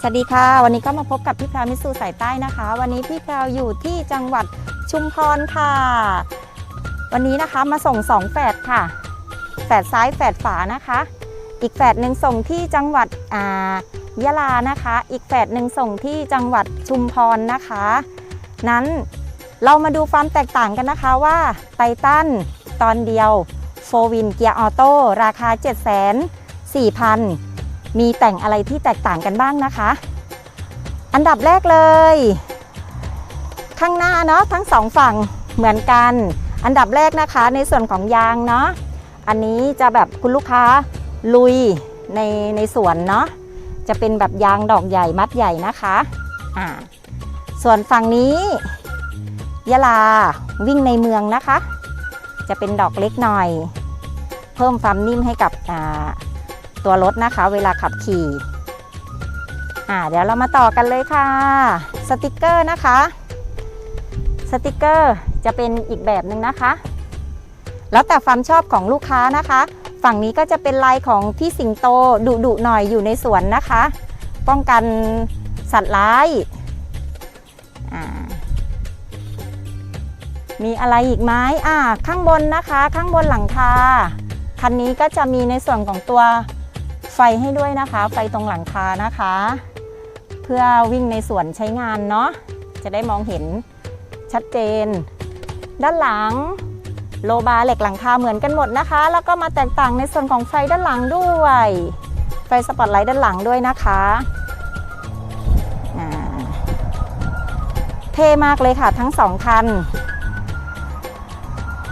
สวัสดีค่ะ วันนี้ก็มาพบกับพี่แพรวมิตซูสายใต้นะคะ วันนี้พี่แพรวอยู่ที่จังหวัดชุมพรค่ะ วันนี้นะคะมาส่งสองแฝดค่ะแฝดซ้ายแฝดฝานะคะ อีกแฝดหนึ่งส่งที่จังหวัดอ่ายะลานะคะ อีกแฝดหนึ่งส่งที่จังหวัดชุมพรนะคะ นั้นเรามาดูความแตกต่างกันนะคะว่าไททันตอนเดียวโฟวินเกียร์ออโต้ราคา 7 4 0 0 0 มีแต่งอะไรที่แตกต่างกันบ้างนะคะ อันดับแรกเลย ข้างหน้าเนาะทั้งสองฝั่งเหมือนกัน อันดับแรกนะคะในส่วนของยางเนาะอันนี้จะแบบคุณลูกค้าลุยในในสวนเนาะจะเป็นแบบยางดอกใหญ่มัดใหญ่นะคะอ่าส่วนฝั่งนี้ยะลาวิ่งในเมืองนะคะ จะเป็นดอกเล็กหน่อย เพิ่มความนิ่มให้กับอ่า ตัวรถนะคะ เวลาขับขี่อ่าเดี๋ยวเรามาต่อกันเลยค่ะ สติกเกอร์นะคะ สติกเกอร์จะเป็นอีกแบบหนึ่งนะคะ แล้วแต่ความชอบของลูกค้านะคะ ฝั่งนี้ก็จะเป็นลายของพี่สิงโตดุดุหน่อยอยู่ในสวนนะคะ ป้องกันสัตว์ร้ายอ่ามีอะไรอีกไหมอ่า ข้างบนนะคะ ข้างบนหลังคา คันนี้ก็จะมีในส่วนของตัว ไฟให้ด้วยนะคะ ไฟตรงหลังคานะคะ เพื่อวิ่งในสวนใช้งานเนาะจะได้มองเห็นชัดเจน ด้านหลังโลบาร์เหล็กหลังคาเหมือนกันหมดนะคะ แล้วก็มาแตกต่างในส่วนของไฟด้านหลังด้วย ไฟสปอตไลท์ด้านหลังด้วยนะคะเท่มากเลยค่ะทั้งสองคัน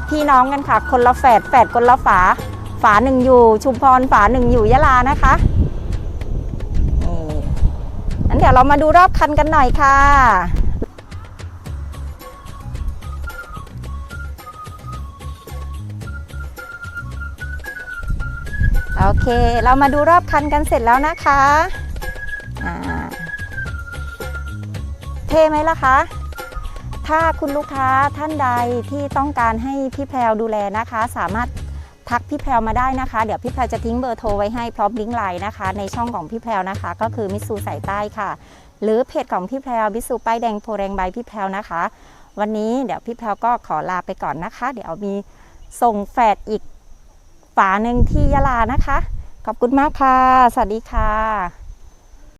พี่น้องกันค่ะ คนละแฝดแฝดคนละฝา ฝาหนึ่งอยู่ ชุมพรฝาหนึ่งอยู่ยะลานะคะนี่งั้นเดี๋ยวเรามาดูรอบคันกันหน่อยค่ะโอเค เรามาดูรอบคันกันเสร็จแล้วนะคะอ่าเท่ไหมล่ะคะ ถ้าคุณลูกค้าท่านใดที่ต้องการให้พี่แพรวดูแลนะคะ สามารถ ทักพี่แพลวมาได้นะคะ เดี๋ยวพี่แพลวจะทิ้งเบอร์โทรไว้ให้พร้อมลิงก์ไลน์นะคะ ในช่องของพี่แพลวนะคะ ก็คือมิสูสายใต้ค่ะ หรือเพจของพี่แพลวมิสูป้ายแดงโพแรงใบพี่แพลวนะคะ วันนี้เดี๋ยวพี่แพลวก็ขอลาไปก่อนนะคะ เดี๋ยวมีส่งแฝดอีกฝาหนึ่งที่ยะลานะคะ ขอบคุณมากค่ะ สวัสดีค่ะ